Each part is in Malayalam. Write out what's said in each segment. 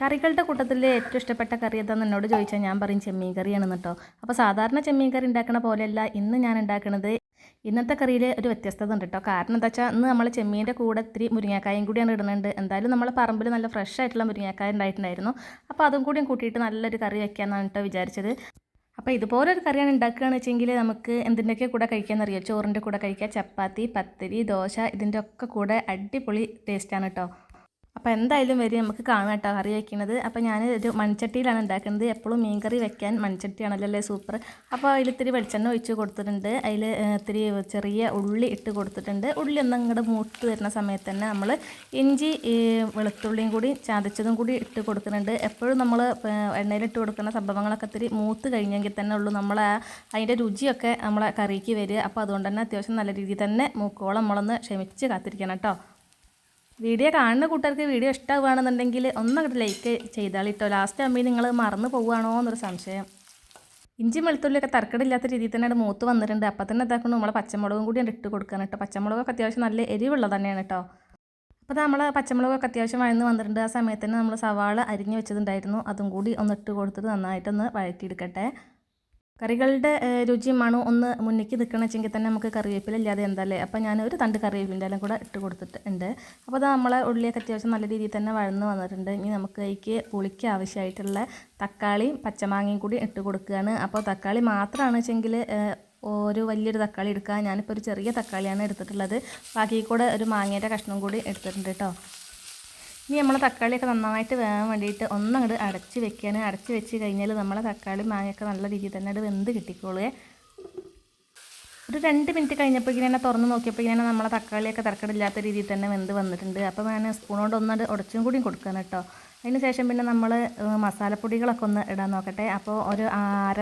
കറികളുടെ കൂട്ടത്തിൽ ഏറ്റവും ഇഷ്ടപ്പെട്ട കറി ഏതാണെന്ന് എന്നോട് ചോദിച്ചാൽ ഞാൻ പറയും ചെമ്മീൻ കറിയാണ് കേട്ടോ. അപ്പോൾ സാധാരണ ചെമ്മീൻ കറി ഉണ്ടാക്കുന്ന പോലെയല്ല ഇന്ന് ഞാൻ ഉണ്ടാക്കുന്നത് ഇന്നത്തെ കറിയിൽ ഒരു വ്യത്യസ്തത ഉണ്ട് കേട്ടോ. കാരണം എന്താ വെച്ചാൽ ഇന്ന് നമ്മൾ ചെമ്മീന്റെ കൂടെ ഇത്തിരി മുരിങ്ങാക്കായും കൂടിയാണ് ഇടുന്നുണ്ട്. എന്തായാലും നമ്മൾ പറമ്പിൽ നല്ല ഫ്രഷ് ആയിട്ടുള്ള മുരിങ്ങാക്കായ ഉണ്ടായിട്ടുണ്ടായിരുന്നു. അപ്പോൾ അതും കൂടിയും കൂട്ടിയിട്ട് നല്ലൊരു കറി വയ്ക്കാമെന്നാണ് കേട്ടോ വിചാരിച്ചത്. അപ്പോൾ ഇതുപോലൊരു കറിയാണ് ഉണ്ടാക്കുകയെന്ന് വെച്ചെങ്കിൽ നമുക്ക് എന്തിന്റെയൊക്കെ കൂടെ കഴിക്കാമെന്നറിയോ ചോറിന്റെ കൂടെ കഴിക്കുക ചപ്പാത്തി പത്തിരി ദോശ ഇതിന്റെ ഒക്കെ കൂടെ അടിപൊളി ടേസ്റ്റാണ് കേട്ടോ. അപ്പോൾ എന്തായാലും വരും നമുക്ക് കാണാം കേട്ടോ കറി വയ്ക്കുന്നത് അപ്പോൾ ഞാൻ ഒരു മൺചട്ടിയിലാണ് ഉണ്ടാക്കുന്നത്. എപ്പോഴും മീൻ കറി വെക്കാൻ മൺചട്ടിയാണല്ലോ അല്ലേ സൂപ്പർ അപ്പോൾ അതിൽ ഇത്തിരി വെളിച്ചെണ്ണ ഒഴിച്ച് കൊടുത്തിട്ടുണ്ട്. അതിൽ ഇത്തിരി ചെറിയ ഉള്ളി ഇട്ട് കൊടുത്തിട്ടുണ്ട്. ഉള്ളി ഒന്ന് അങ്ങോട്ട് മൂത്ത് വരുന്ന സമയത്ത് തന്നെ നമ്മൾ ഇഞ്ചി വെളുത്തുള്ളിയും കൂടി ചതച്ചതും കൂടി ഇട്ട് കൊടുക്കുന്നുണ്ട് എപ്പോഴും നമ്മൾ എണ്ണയിലിട്ട് കൊടുക്കുന്ന സംഭവങ്ങളൊക്കെ ഇത്തിരി മൂത്ത് കഴിഞ്ഞെങ്കിൽ തന്നെ ഉള്ളൂ നമ്മൾ അതിന്റെ രുചിയൊക്കെ നമ്മളെ കറിക്ക് വരിക. അപ്പോൾ അതുകൊണ്ട് തന്നെ അത്യാവശ്യം നല്ല രീതിയിൽ തന്നെ മൂക്കോളം നമ്മളൊന്ന് ക്ഷമിച്ച് കാത്തിരിക്കണം കേട്ടോ. വീഡിയോ കാണുന്ന കൂട്ടർക്ക് വീഡിയോ ഇഷ്ടമാവുകയാണെന്നുണ്ടെങ്കിൽ ഒന്നങ്ങോട്ട് ലൈക്ക് ചെയ്താളിട്ടോ. ലാസ്റ്റ് ആകുമ്പോൾ നിങ്ങൾ മറന്നു പോവുകയാണോ എന്നൊരു സംശയം. ഇഞ്ചി വെളുത്തുള്ളിയൊക്കെ തർക്കടില്ലാത്ത രീതിയിൽ തന്നെ അത് മൂത്ത് വന്നിട്ടുണ്ട്. അപ്പം തന്നെ ഇതാക്കണം നമ്മൾ പച്ചമുളകും കൂടി ഇട്ട് കൊടുക്കാൻ കേട്ടോ. പച്ചമുളകൊക്കെ അത്യാവശ്യം നല്ല എരിവുള്ളത് തന്നെയാണ് കേട്ടോ. അപ്പോൾ നമ്മൾ പച്ചമുളകൊക്കെ അത്യാവശ്യം വഴന്ന് വന്നിട്ടുണ്ട്. ആ സമയത്ത് തന്നെ നമ്മൾ സവാള അരിഞ്ഞ് വെച്ചിട്ടുണ്ടായിരുന്നു അതും കൂടി ഒന്ന് ഇട്ട് കൊടുത്തിട്ട് നന്നായിട്ടൊന്ന് വഴറ്റിയെടുക്കട്ടെ. കറികളുടെ രുചിയും മണവും ഒന്ന് മുന്നിക്ക് നിൽക്കണമെങ്കിൽ തന്നെ നമുക്ക് കറിവേപ്പില ഇല്ലാതെ എന്താല്ലേ? അപ്പോൾ ഞാൻ ഒരു തണ്ട് കറിവേപ്പിന്റെ എല്ലാം കൂടെ ഇട്ട് കൊടുത്തിട്ടുണ്ട്. അപ്പോൾ അത് നമ്മളെ ഉള്ളിയൊക്കെ അത്യാവശ്യം നല്ല രീതിയിൽ തന്നെ വഴന്ന് വന്നിട്ടുണ്ട്. ഇനി നമുക്ക് അതിക്ക് പുളിക്ക് ആവശ്യമായിട്ടുള്ള തക്കാളിയും പച്ചമാങ്ങയും കൂടി ഇട്ട് കൊടുക്കുകയാണ്. അപ്പോൾ തക്കാളി മാത്രമാണ് വെച്ചെങ്കിൽ ഒരു വലിയൊരു തക്കാളി എടുക്കുക ഞാനിപ്പോൾ ഒരു ചെറിയ തക്കാളിയാണ് എടുത്തിട്ടുള്ളത്. ബാക്കി കൂടെ ഒരു മാങ്ങയുടെ കഷ്ണം കൂടി എടുത്തിട്ടുണ്ട് കേട്ടോ. ഇനി നമ്മൾ തക്കാളിയൊക്കെ നന്നായിട്ട് വേകാൻ വേണ്ടിയിട്ട് ഒന്നങ്ങോട്ട് അടച്ച് വെക്കുകയാണ് അടച്ച് വെച്ച് കഴിഞ്ഞാൽ നമ്മളെ തക്കാളി മാങ്ങയൊക്കെ നല്ല രീതിയിൽ തന്നെ അത് വെന്ത് കിട്ടിക്കോളുകയെ ഒരു രണ്ട് മിനിറ്റ് കഴിഞ്ഞപ്പോൾ ഇങ്ങനെ തുറന്ന് നോക്കിയപ്പോൾ ഇങ്ങനെ നമ്മളെ തക്കാളിയൊക്കെ തരക്കടില്ലാത്ത രീതിയിൽ തന്നെ വെന്ത് വന്നിട്ടുണ്ട്. അപ്പോൾ ഞാൻ സ്പൂൺ കൊണ്ട് ഒന്നത് ഉടച്ചും കൂടിയും കൊടുക്കണം കേട്ടോ. അതിന് ശേഷം പിന്നെ നമ്മൾ മസാലപ്പൊടികളൊക്കെ ഒന്ന് ഇടാൻ നോക്കട്ടെ. അപ്പോൾ ഒരു അര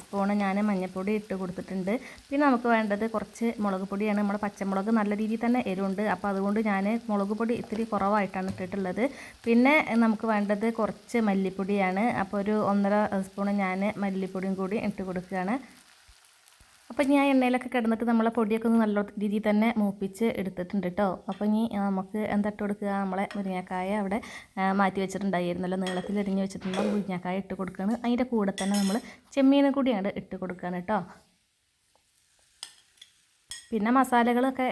സ്പൂണ് ഞാൻ മഞ്ഞൾപ്പൊടി ഇട്ട് കൊടുത്തിട്ടുണ്ട്. പിന്നെ നമുക്ക് വേണ്ടത് കുറച്ച് മുളക് പൊടിയാണ്. നമ്മുടെ പച്ചമുളക് നല്ല രീതിയിൽ തന്നെ എരിവുണ്ട്. അപ്പോൾ അതുകൊണ്ട് ഞാൻ മുളക് പൊടി ഇത്തിരി കുറവായിട്ടാണ് ഇട്ടിട്ടുള്ളത്. പിന്നെ നമുക്ക് വേണ്ടത് കുറച്ച് മല്ലിപ്പൊടിയാണ്. അപ്പോൾ ഒരു ഒന്നര സ്പൂണ് ഞാൻ മല്ലിപ്പൊടിയും കൂടി ഇട്ട് കൊടുക്കുകയാണ്. അപ്പോൾ ഞാൻ എണ്ണയിലൊക്കെ കിടന്നിട്ട് നമ്മളെ പൊടിയൊക്കെ ഒന്ന് നല്ല രീതിയിൽ തന്നെ മൂപ്പിച്ച് എടുത്തിട്ടുണ്ട് കേട്ടോ അപ്പോൾ ഇനി നമുക്ക് എന്തിട്ട് കൊടുക്കുക? നമ്മളെ മുരിങ്ങക്കായ അവിടെ മാറ്റി വെച്ചിട്ടുണ്ടായിരുന്നല്ലോ. നീളത്തിൽ എരിഞ്ഞ് വെച്ചിട്ടുണ്ടോ മുരിങ്ങക്കായ ഇട്ട് കൊടുക്കുകയാണ്. അതിന്റെ കൂടെ തന്നെ നമ്മൾ ചെമ്മീനും കൂടിയാണ് ഇട്ട് കൊടുക്കുകയാണ് കേട്ടോ പിന്നെ മസാലകളൊക്കെ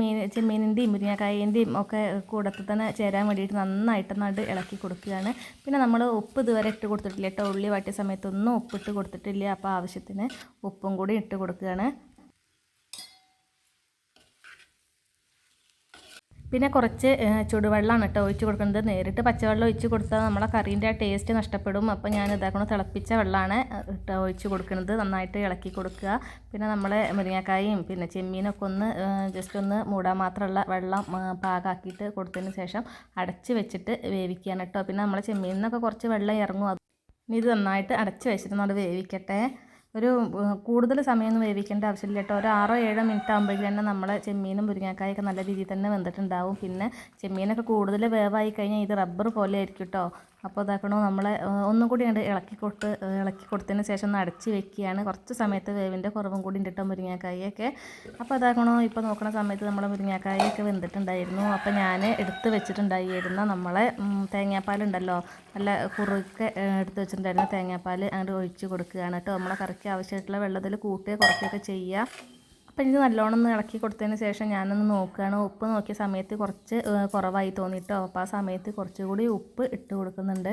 മീൻ ചെമ്മീനിന്റെയും മുരിങ്ങക്കായന്റെയും ഒക്കെ കൂടത്തിൽ തന്നെ ചേരാൻ വേണ്ടിയിട്ട് നന്നായിട്ട് നട് ഇളക്കി കൊടുക്കുകയാണ്. പിന്നെ നമ്മൾ ഉപ്പ് ഇതുവരെ ഇട്ട് കൊടുത്തിട്ടില്ല കേട്ടോ. ഉള്ളി വാട്ടിയ സമയത്തൊന്നും ഉപ്പിട്ട് കൊടുത്തിട്ടില്ല. അപ്പോൾ ആവശ്യത്തിന് ഉപ്പും കൂടി ഇട്ട് കൊടുക്കുകയാണ്. പിന്നെ കുറച്ച് ചുടുവെള്ളമാണ് കേട്ടോ ഒഴിച്ച് കൊടുക്കുന്നത്. നേരിട്ട് പച്ചവെള്ളം ഒഴിച്ച് കൊടുത്താൽ നമ്മളെ കറീന്റെ ആ ടേസ്റ്റ് നഷ്ടപ്പെടും. അപ്പോൾ ഞാൻ ഇതാക്കണം തിളപ്പിച്ച വെള്ളമാണ് കേട്ടോ ഒഴിച്ച് കൊടുക്കുന്നത്. നന്നായിട്ട് ഇളക്കി കൊടുക്കുക. പിന്നെ നമ്മളെ മുരിങ്ങക്കായും പിന്നെ ചെമ്മീനൊക്കെ ഒന്ന് ജസ്റ്റ് ഒന്ന് മൂടാൻ മാത്രമുള്ള വെള്ളം പാകാക്കിയിട്ട് കൊടുത്തതിന് ശേഷം അടച്ച് വെച്ചിട്ട് വേവിക്കുകയാണ് കേട്ടോ. പിന്നെ നമ്മളെ ചെമ്മീനിന്നൊക്കെ കുറച്ച് വെള്ളം ഇറങ്ങും. ഇനി ഇത് നന്നായിട്ട് അടച്ച് വെച്ചിട്ട് നമ്മൾ വേവിക്കട്ടെ. ഒരു കൂടുതൽ സമയമൊന്നും വേവിക്കേണ്ട ആവശ്യമില്ല കേട്ടോ. ഒരു ആറോ ഏഴോ മിനിറ്റ് ആകുമ്പോഴേക്കും തന്നെ നമ്മളെ ചെമ്മീനും മുരിങ്ങാക്കായൊക്കെ നല്ല രീതിയിൽ തന്നെ വെന്തിട്ടുണ്ടാവും. പിന്നെ ചെമ്മീനൊക്കെ കൂടുതൽ വേവായി കഴിഞ്ഞാൽ ഇത് റബ്ബർ പോലെ ആയിരിക്കും കേട്ടോ. അപ്പോൾ ഇതാക്കണോ നമ്മളെ ഒന്നും കൂടി ഉണ്ട് ഇളക്കി കൊടുത്ത് ഇളക്കി കൊടുത്തതിന് ശേഷം ഒന്ന് അടച്ച് വെക്കുകയാണ്. കുറച്ച് സമയത്ത് വേവിന്റെ കുറവും കൂടി ഉണ്ട് മുരിങ്ങാക്കായൊക്കെ അപ്പോൾ അതാക്കണോ ഇപ്പോൾ നോക്കുന്ന സമയത്ത് നമ്മളെ മുരിങ്ങാക്കായൊക്കെ വെന്തിട്ടുണ്ടായിരുന്നു. അപ്പോൾ ഞാൻ എടുത്ത് വെച്ചിട്ടുണ്ടായിരുന്ന നമ്മളെ തേങ്ങാപ്പാലുണ്ടല്ലോ നല്ല കുറുക്കെ എടുത്ത് വെച്ചിട്ടുണ്ടായിരുന്ന തേങ്ങാപ്പാൽ അങ്ങോട്ട് ഒഴിച്ച് കൊടുക്കുകയാണ് കേട്ടോ. നമ്മളെ കറിക്ക് ആവശ്യമായിട്ടുള്ള വെള്ളത്തിൽ കൂട്ടുക കുറയ്ക്കുകയൊക്കെ ചെയ്യുക. അപ്പം എനിക്ക് നല്ലോണം ഒന്ന് ഇളക്കി കൊടുത്തതിന് ശേഷം ഞാനൊന്ന് നോക്കുകയാണ്. ഉപ്പ് നോക്കിയ സമയത്ത് കുറച്ച് കുറവായി തോന്നിയിട്ടോ അപ്പോൾ ആ സമയത്ത് കുറച്ചുകൂടി ഉപ്പ് ഇട്ട് കൊടുക്കുന്നുണ്ട്.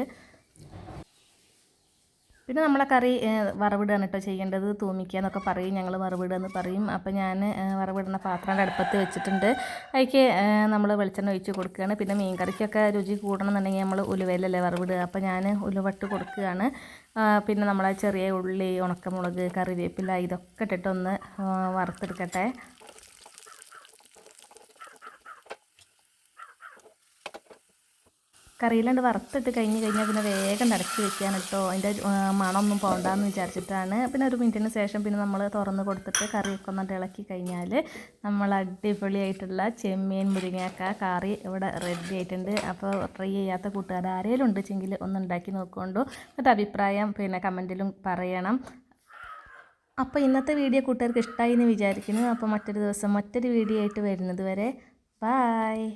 പിന്നെ നമ്മളെ കറി വറവിടുകയാണ് കേട്ടോ ചെയ്യേണ്ടത്. തൂമിക്കുക എന്നൊക്കെ പറയും. ഞങ്ങൾ വറവിടുക എന്ന് പറയും. അപ്പോൾ ഞാൻ വറവിടുന്ന പാത്രം അടുപ്പത്ത് വെച്ചിട്ടുണ്ട്. അതിക്ക് നമ്മൾ വെളിച്ചെണ്ണ ഒഴിച്ച് കൊടുക്കുകയാണ്. പിന്നെ മീൻ കറിക്കൊക്കെ രുചി കൂടണമെന്നുണ്ടെങ്കിൽ നമ്മൾ ഉലുവയിലല്ലേ വറവിടുക. അപ്പോൾ ഞാൻ ഉലുവട്ട് കൊടുക്കുകയാണ്. പിന്നെ നമ്മളെ ചെറിയ ഉള്ളി ഉണക്കമുളക് കറിവേപ്പില ഇതൊക്കെ ഇട്ടിട്ടൊന്ന് വറുത്തെടുക്കട്ടെ. കറിയിലാണ്ട് വറുത്തിട്ട് കഴിഞ്ഞ് കഴിഞ്ഞാൽ പിന്നെ വേഗം നിറക്കി വെക്കുകയാണ് കേട്ടോ അതിന്റെ മണമൊന്നും പോകണ്ടെന്ന് വിചാരിച്ചിട്ടാണ്. പിന്നെ ഒരു മിനിറ്റിന് ശേഷം പിന്നെ നമ്മൾ തുറന്ന് കൊടുത്തിട്ട് കറിയൊക്കെ ഒന്ന് ഇളക്കി കഴിഞ്ഞാൽ നമ്മൾ അടിപൊളിയായിട്ടുള്ള ചെമ്മീൻ മുരിങ്ങക്ക കറി ഇവിടെ റെഡി ആയിട്ടുണ്ട്. അപ്പോൾ ട്രൈ ചെയ്യാത്ത കൂട്ടുകാർ ആരെങ്കിലും ഉണ്ടെങ്കിൽ ഒന്ന് ഉണ്ടാക്കി നോക്കുകൊണ്ടു. എന്നിട്ട് അഭിപ്രായം പിന്നെ കമന്റിലും പറയണം. അപ്പോൾ ഇന്നത്തെ വീഡിയോ കൂട്ടുകാർക്ക് ഇഷ്ടമായി എന്ന് വിചാരിക്കുന്നു. അപ്പോൾ മറ്റൊരു ദിവസം മറ്റൊരു വീഡിയോ ആയിട്ട് വരുന്നത് വരെ. ബായ്